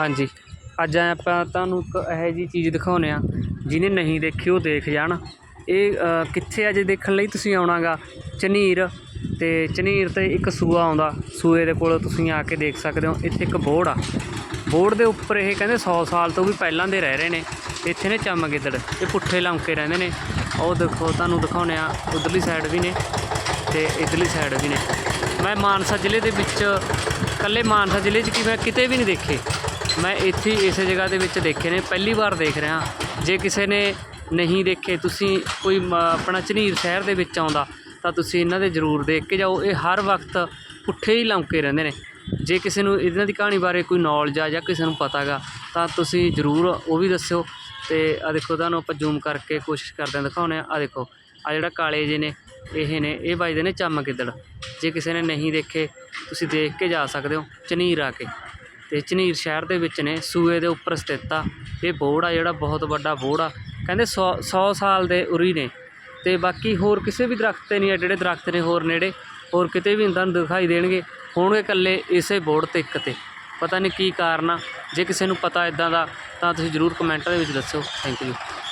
ਹਾਂਜੀ। ਅੱਜ ਆਪਾਂ ਤੁਹਾਨੂੰ ਇੱਕ ਇਹੋ ਜਿਹੀ ਚੀਜ਼ ਦਿਖਾਉਂਦੇ ਆ ਜਿਹਨੇ ਨਹੀਂ ਦੇਖੀ ਉਹ ਦੇਖ ਜਾਣ। ਇਹ ਕਿੱਥੇ ਆ ਜੇ ਦੇਖਣ ਲਈ ਤੁਸੀਂ ਆਉਣਾ ਗਾ ਝਨੀਰ ਅਤੇ ਝਨੀਰ ਤੇ ਇੱਕ ਸੂਆ ਆਉਂਦਾ। ਸੂਏ ਦੇ ਕੋਲ ਤੁਸੀਂ ਆ ਕੇ ਦੇਖ ਸਕਦੇ ਹੋ, ਇੱਥੇ ਇੱਕ ਬੋਰਡ ਆ। ਬੋਰਡ ਦੇ ਉੱਪਰ ਇਹ ਕਹਿੰਦੇ 100 ਸਾਲ ਤੋਂ ਵੀ ਪਹਿਲਾਂ ਦੇ ਰਹਿ ਰਹੇ ਨੇ। ਇੱਥੇ ਨੇ ਚਮ ਗਿੱਦੜ ਇਹ ਪੁੱਠੇ ਲੰਕੇ ਰਹਿੰਦੇ ਨੇ। ਉਹ ਦੇਖੋ, ਤੁਹਾਨੂੰ ਦਿਖਾਉਂਦੇ ਆ ਉਧਰਲੀ ਸਾਈਡ ਵੀ ਨੇ ਤੇ ਇਧਰਲੀ ਸਾਈਡ ਵੀ ਨੇ। ਮੈਂ ਮਾਨਸਾ ਜ਼ਿਲ੍ਹੇ ਦੇ ਵਿੱਚ ਕੱਲੇ ਮਾਨਸਾ ਜ਼ਿਲ੍ਹੇ 'ਚ ਕੀ, ਮੈਂ ਕਿਤੇ ਵੀ ਨਹੀਂ ਦੇਖੇ। ਮੈਂ ਇੱਥੇ ਹੀ ਇਸੇ ਜਗ੍ਹਾ ਦੇ ਵਿੱਚ ਦੇਖੇ ਨੇ, ਪਹਿਲੀ ਵਾਰ ਦੇਖ ਰਿਹਾ। ਜੇ ਕਿਸੇ ਨੇ ਨਹੀਂ ਦੇਖੇ, ਤੁਸੀਂ ਕੋਈ ਆਪਣਾ ਝਨੀਰ ਸ਼ਹਿਰ ਦੇ ਵਿੱਚ ਆਉਂਦਾ, ਤਾਂ ਤੁਸੀਂ ਇਹਨਾਂ ਦੇ ਜ਼ਰੂਰ ਦੇਖ ਕੇ ਜਾਓ। ਇਹ ਹਰ ਵਕਤ ਪੁੱਠੇ ਹੀ ਲੰਕੇ ਰਹਿੰਦੇ ਨੇ। ਜੇ ਕਿਸੇ ਨੂੰ ਇਹਨਾਂ ਦੀ ਕਹਾਣੀ ਬਾਰੇ ਕੋਈ ਨੌਲੇਜ ਆ ਜਾਂ ਕਿਸੇ ਨੂੰ ਪਤਾਗਾ ਤਾਂ ਤੁਸੀਂ ਜ਼ਰੂਰ ਉਹ ਵੀ ਦੱਸਿਓ। ਤੇ ਆ ਦੇਖੋ, ਤੁਹਾਨੂੰ ਆਪਾਂ ਜ਼ੂਮ ਕਰਕੇ ਕੋਸ਼ਿਸ਼ ਕਰਦੇ ਹਾਂ, ਦਿਖਾਉਂਦੇ ਆ ਆ ਦੇਖੋ ਆ ਜਿਹੜਾ ਕਾਲੇ ਜੇ ਨੇ, ਇਹ ਨੇ, ਇਹ ਵੱਜਦੇ ਨੇ ਚੰਮ ਕਿੱਦੜ ਜੇ ਕਿਸੇ ਨੇ ਨਹੀਂ ਦੇਖੇ, ਤੁਸੀਂ ਦੇਖ ਕੇ ਜਾ ਸਕਦੇ ਹੋ, ਝਨੀਰ ਆ ਕੇ। ਅਤੇ ਝਨੀਰ ਸ਼ਹਿਰ ਦੇ ਵਿੱਚ ਨੇ, ਸੂਏ ਦੇ ਉੱਪਰ ਸਥਿਤ ਆ। ਇਹ ਬੋਰਡ ਆ, ਜਿਹੜਾ ਬਹੁਤ ਵੱਡਾ ਬੋਰਡ ਆ। ਕਹਿੰਦੇ ਸੌ ਸੌ ਸਾਲ ਦੇ ਉਰੀ ਨੇ। ਅਤੇ ਬਾਕੀ ਹੋਰ ਕਿਸੇ ਵੀ ਦਰਖਤ ਤੇ ਨਹੀਂ ਐਡੇ ਐਡੇ ਦਰਖਤ ਨੇ ਹੋਰ ਨੇੜੇ, ਹੋਰ ਕਿਤੇ ਵੀ ਤੁਹਾਨੂੰ ਦਿਖਾਈ ਦੇਣਗੇ। ਹੋਣਗੇ ਇਕੱਲੇ ਇਸੇ ਬੋਰਡ ਤੇ ਇੱਕ ਤੇ। ਪਤਾ ਨਹੀਂ ਕੀ ਕਾਰਨ ਆ। ਜੇ ਕਿਸੇ ਨੂੰ ਪਤਾ ਇਦਾਂ ਦਾ, ਤਾਂ ਤੁਸੀਂ ਜ਼ਰੂਰ ਕਮੈਂਟ ਦੇ ਵਿੱਚ ਦੱਸਿਓ। Thank you